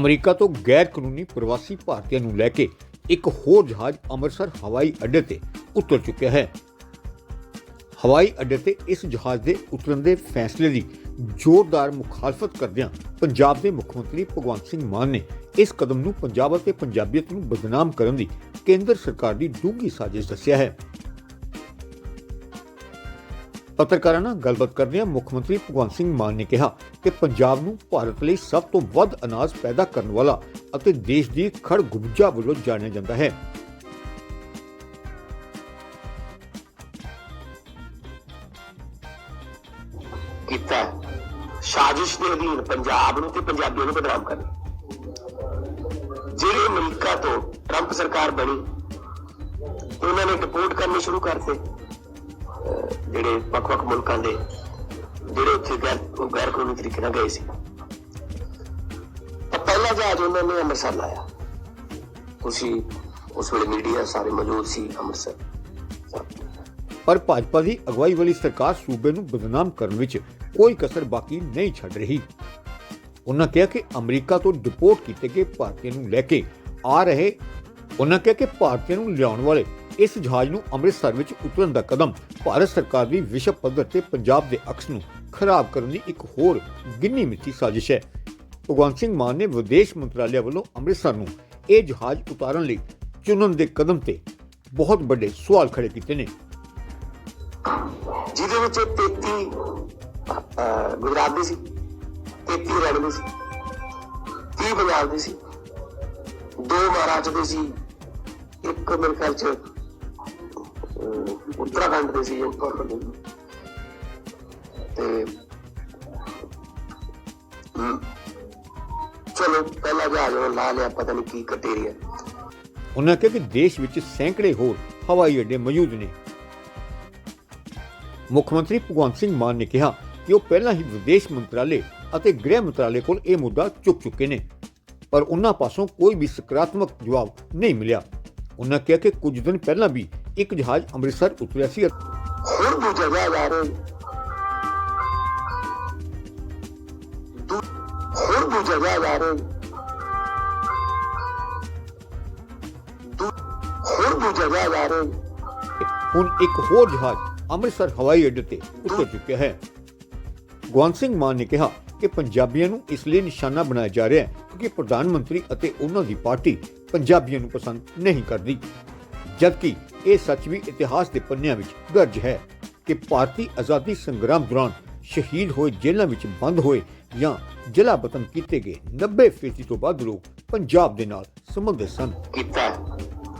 America ਤੋਂ ਗੈਰ ਕਾਨੂੰਨੀ ਪ੍ਰਵਾਸੀ ਭਾਰਤੀਆਂ ਨੂੰ ਲੈ ਕੇ ਇੱਕ ਹੋਰ ਜਹਾਜ਼ ਅੰਮ੍ਰਿਤਸਰ ਹਵਾਈ ਅੱਡੇ ਤੇ ਉਤਰ ਚੁੱਕਿਆ ਹੈ। ਹਵਾਈ ਅੱਡੇ ਤੇ ਇਸ ਜਹਾਜ਼ ਦੇ ਉਤਰਨ ਦੇ ਫੈਸਲੇ ਦੀ ਜ਼ੋਰਦਾਰ ਮੁਖਾਲਫਤ ਕਰਦਿਆਂ ਪੰਜਾਬ ਦੇ ਮੁੱਖ ਮੰਤਰੀ ਭਗਵੰਤ ਸਿੰਘ ਮਾਨ ਨੇ ਇਸ ਕਦਮ ਨੂੰ ਪੰਜਾਬ ਅਤੇ ਪੰਜਾਬੀਅਤ ਨੂੰ ਬਦਨਾਮ ਕਰਨ ਦੀ ਕੇਂਦਰ ਸਰਕਾਰ ਦੀ ਡੂੰਘੀ ਸਾਜ਼ਿਸ਼ ਦੱਸਿਆ ਹੈ। ਪੱਤਰਕਾਰਾਂ ਨਾਲ ਗੱਲਬਾਤ ਕਰਦਿਆਂ ਮੁੱਖ ਮੰਤਰੀ ਭਗਵੰਤ ਸਿੰਘ ਮਾਨ ਨੇ ਕਿਹਾ ਕਿ ਪੰਜਾਬ ਨੂੰ ਭਾਰਤ ਲਈ ਸਭ ਤੋਂ ਵੱਧ ਅਨਾਜ ਪੈਦਾ ਕਰਨ ਵਾਲਾ ਅਤੇ ਦੇਸ਼ ਦੀ ਖੜਗੁਬਜਾ ਵਜੋਂ ਜਾਣਿਆ ਜਾਂਦਾ ਹੈ। ਕੀਤਾ। ਸਾਜ਼ਿਸ਼ ਦੇ ਅਧੀਨ ਪੰਜਾਬ ਨੂੰ ਤੇ ਪੰਜਾਬੀਆਂ ਨੂੰ ਬਦਨਾਮ ਕਰਨ। ਜਿਹੜੇ ਅਮਰੀਕਾ ਤੋਂ ਟਰੰਪ ਸਰਕਾਰ ਬਣੀ, ਉਹਨਾਂ ਨੇ ਡਿਪੋਰਟ ਕਰਨੇ ਸ਼ੁਰੂ ਕਰਤੇ। ਜਿਹੜੇ ਵੱਖ-ਵੱਖ ਮੁਲਕਾਂ ਦੇ ਜਿਹੜੇ ਉੱਥੇ ਗੈਰ ਗੈਰ ਕਾਨੂੰਨੀ ਤਰੀਕੇ ਨਾਲ ਗਏ ਸੀ। ਪਹਿਲਾ ਜਹਾਜ਼ ਉਹਨਾਂ ਨੇ ਅੰਮ੍ਰਿਤਸਰ ਲਾਇਆ। ਤੁਸੀਂ ਉਸ ਵੇਲੇ ਮੀਡੀਆ ਸਾਰੇ ਮੌਜੂਦ ਸੀ ਅੰਮ੍ਰਿਤਸਰ। ਪਰ ਭਾਜਪਾ ਦੀ ਅਗਵਾਈ ਵਾਲੀ ਸਰਕਾਰ ਸੂਬੇ ਨੂੰ ਬਦਨਾਮ ਕਰਨ ਵਿੱਚ ਕੋਈ ਕਸਰ ਬਾਕੀ ਨਹੀਂ ਛੱਡ ਰਹੀ। ਉਹਨਾਂ ਕਿਹਾ ਕਿ ਅਮਰੀਕਾ ਤੋਂ ਡਿਪੋਰਟ ਕੀਤੇ ਗਏ ਭਾਰਤੀਆਂ ਨੂੰ ਲੈ ਕੇ ਆ ਰਹੇ ਉਹਨਾਂ ਕਿਹਾ ਕਿ ਭਾਰਤੀਆਂ ਨੂੰ ਲਿਆਉਣ ਵਾਲੇ ਇਸ ਜਹਾਜ਼ ਨੂੰ ਅੰਮ੍ਰਿਤਸਰ ਵਿੱਚ ਉਤਰਨ ਦਾ ਕਦਮ ਭਾਰਤ ਸਰਕਾਰ ਦੀ ਵਿਸ਼ਵ ਪੱਧਰ ਤੇ ਪੰਜਾਬ ਦੇ ਅਕਸ ਨੂੰ ਖਰਾਬ ਕਰਨ ਦੀ ਇੱਕ ਹੋਰ ਗਿੰਨੀ ਮਿੱਥੀ ਸਾਜ਼ਿਸ਼ ਹੈ। ਭਗਵੰਤ ਸਿੰਘ ਮਾਨ ਨੇ ਵਿਦੇਸ਼ ਮੰਤਰਾਲੇ ਵੱਲੋਂ ਅੰਮ੍ਰਿਤਸਰ ਨੂੰ ਇਹ ਜਹਾਜ਼ ਉਤਾਰਨ ਲਈ ਚੁਣਨ ਦੇ ਕਦਮ ਤੇ ਬਹੁਤ ਵੱਡੇ ਸਵਾਲ ਖੜੇ ਕੀਤੇ ਨੇ। ਜਿਹਦੇ ਵਿੱਚ 33 ਗੁਜਰਾਤ ਦੀ ਸੀ 33 ਹਰਿਆਣਾ ਦੀ ਸੀ 30 ਪੰਜਾਬ ਦੀ ਸੀ, ਦੋ ਮਹਾਰਾਸ਼ਟਰ ਦੇ ਸੀ, ਇੱਕ ਮੇਰੇ ਖਿਆਲ ਚ ਉੱਤਰਾਖੰਡ ਦੇ ਸੀ ਇੱਕ ਦੇ ਤੇ ਚਲੋ ਪਹਿਲਾ ਜਹਾਜ਼ ਉਹ ਲਾ ਲਿਆ ਪਤਾ ਨਹੀਂ ਕੀ ਕਟੇਰੀਆ ਉਹਨਾਂ ਕਿਹਾ ਕਿ ਦੇਸ਼ ਵਿੱਚ ਸੈਂਕੜੇ ਹੋਰ ਹਵਾਈ ਅੱਡੇ ਮੌਜੂਦ ਨੇ। ਮੁੱਖ ਮੰਤਰੀ ਭਗਵੰਤ ਸਿੰਘ ਮਾਨ ਨੇ ਕਿਹਾ ਕਿ ਉਹ ਪਹਿਲਾਂ ਹੀ ਵਿਦੇਸ਼ ਮੰਤਰਾਲੇ ਅਤੇ ਗ੍ਰਹਿ ਮੰਤਰਾਲੇ ਕੋਲ ਇਹ ਮੁੱਦਾ ਚੁੱਕ ਚੁੱਕੇ ਨੇ। ਪਰ ਉਹਨਾਂ ਪਾਸੋਂ ਕੋਈ ਵੀ ਸਕਾਰਾਤਮਕ ਜਵਾਬ ਨਹੀਂ ਮਿਲਿਆ। ਉਹਨਾਂ ਕਿਹਾ ਕਿ ਕੁਝ ਦਿਨ ਪਹਿਲਾਂ ਵੀ ਇੱਕ ਜਹਾਜ਼ ਅੰਮ੍ਰਿਤਸਰ ਉਤਰਿਆ ਸੀ ਹੁਣ ਦੂਜਾ ਜਹਾਜ਼ ਆ ਰਹੇ। ਦੂ- ਹੁਣ ਦੂਜਾ ਜਹਾਜ਼ ਆ ਰਹੇ। ਦੂ- ਹੁਣ ਦੂਜਾ ਜਹਾਜ਼ ਆ ਰਹੇ। ਹੁਣ ਇੱਕ ਹੋਰ ਜਹਾਜ਼ ਅੰਮ੍ਰਿਤਸਰ ਹਵਾਈ ਅੱਡੇ ਤੇ ਉਤਰ ਚੁੱਕਿਆ ਹੈ। ਗਵੰਤ ਸਿੰਘ ਮਾਨ ਨੇ ਕਿਹਾ ਕਿ ਪੰਜਾਬੀਆਂ ਨੂੰ ਇਸ ਲਈ ਨਿਸ਼ਾਨਾ ਬਣਾਇਆ ਜਾ ਰਿਹਾ ਹੈ ਕਿਉਂਕਿ ਪ੍ਰਧਾਨ ਮੰਤਰੀ ਅਤੇ ਉਹਨਾਂ ਦੀ ਪਾਰਟੀ ਪੰਜਾਬੀਆਂ ਨੂੰ ਪਸੰਦ ਨਹੀਂ ਕਰਦੀ। ਜਦਕਿ ਇਹ ਸੱਚ ਵੀ ਇਤਿਹਾਸ ਦੇ ਪੰਨਿਆਂ ਵਿੱਚ ਦਰਜ ਹੈ ਕਿ ਭਾਰਤੀ ਆਜ਼ਾਦੀ ਸੰਗਰਾਮ ਦੌਰਾਨ ਸ਼ਹੀਦ ਹੋਏ ਜੇਲ੍ਹਾਂ ਵਿੱਚ ਬੰਦ ਹੋਏ ਜਾਂ ਜਲਾ ਵਤਨ ਕੀਤੇ ਗਏ 90% ਤੋਂ ਵੱਧ ਲੋਕ ਪੰਜਾਬ ਦੇ ਨਾਲ ਸੰਬੰਧਿਤ ਸਨ। ਕੀਤਾ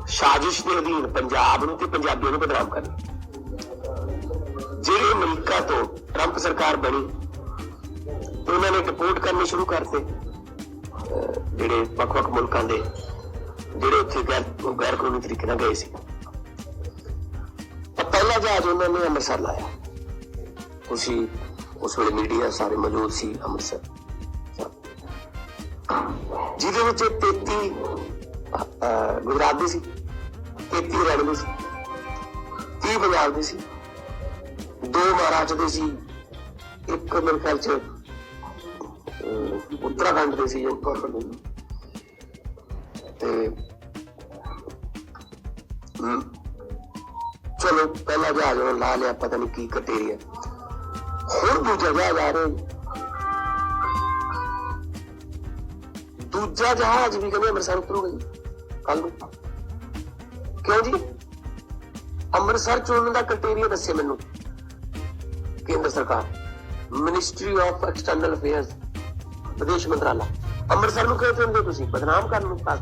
ਸਾਜ਼ਿਸ਼ ਦੇ ਅਧੀਨ ਪੰਜਾਬ ਨੂੰ ਤੇ ਪੰਜਾਬੀਆਂ ਨੂੰ ਬਦਨਾਮ ਕਰਨਾ। ਜਿਹੜੇ ਅਮਰੀਕਾ ਤੋਂ ਟਰੰਪ ਸਰਕਾਰ ਬਣੀ, ਉਹਨਾਂ ਨੇ ਡਿਪੋਰਟ ਕਰਨੇ ਸ਼ੁਰੂ ਕਰਤੇ ਜਿਹੜੇ ਵੱਖ-ਵੱਖ ਮੁਲਕਾਂ ਦੇ ਜਿਹੜੇ ਉੱਥੇ ਗੈਰ ਗੈਰ ਕਾਨੂੰਨੀ ਤਰੀਕੇ ਨਾਲ ਗਏ ਸੀ। ਤਾਂ ਪਹਿਲਾ ਜਹਾਜ਼ ਉਹਨਾਂ ਨੇ ਅੰਮ੍ਰਿਤਸਰ ਲਾਇਆ। ਤੁਸੀਂ ਉਸ ਵੇਲੇ ਮੀਡੀਆ ਸਾਰੇ ਮੌਜੂਦ ਸੀ ਅੰਮ੍ਰਿਤਸਰ। ਜਿਹਦੇ ਵਿੱਚ 33 ਗੁਜਰਾਤ ਦੀ ਸੀ 33 ਹਰਿਆਣਾ ਦੀ ਸੀ 30 ਪੰਜਾਬ ਦੀ ਸੀ ਦੋ ਮਹਾਰਾਸ਼ਟਰ ਦੇ ਸੀ ਇੱਕ ਮੇਰੇ ਖਿਆਲ ਚ ਅਹ, ਉੱਤਰਾਖੰਡ ਦੇ ਸੀ ਇੱਕ ਹੋਰ ਦੇ ਤੇ ਚਲੋ, ਪਹਿਲਾ ਜਹਾਜ਼ ਉਹ ਲਾ ਲਿਆ, ਪਤਾ ਨਹੀਂ ਕੀ ਕਟੇਰੀਆ ਹੁਣ ਦੂਜਾ ਜਹਾਜ਼ ਆ ਰਿਹਾ ਦੂਜਾ ਜਹਾਜ਼ ਵੀ ਕਹਿੰਦੇ ਅੰਮ੍ਰਿਤਸਰ ਉਤਰੂਗਾ ਜੀ ਕੱਲ ਨੂੰ। ਕਿਉਂ ਜੀ? ਅੰਮ੍ਰਿਤਸਰ ਚੁਣਨ ਦਾ ਕ੍ਰਾਈਟੇਰੀਆ ਦੱਸੇ ਮੈਨੂੰ, ਕੇਂਦਰ ਸਰਕਾਰ ਮਿਨਿਸਟਰੀ ਆਫ ਐਕਸਟਰਨਲ ਅਫੇਅਰਸ ਵਿਦੇਸ਼ ਮੰਤਰਾਲਾ। ਅੰਮ੍ਰਿਤਸਰ ਨੂੰ ਕਿਉਂ ਚੁਣਦੇ ਹੋ ਤੁਸੀਂ? ਬਦਨਾਮ ਕਰਨ ਨੂੰ ਪਾਸ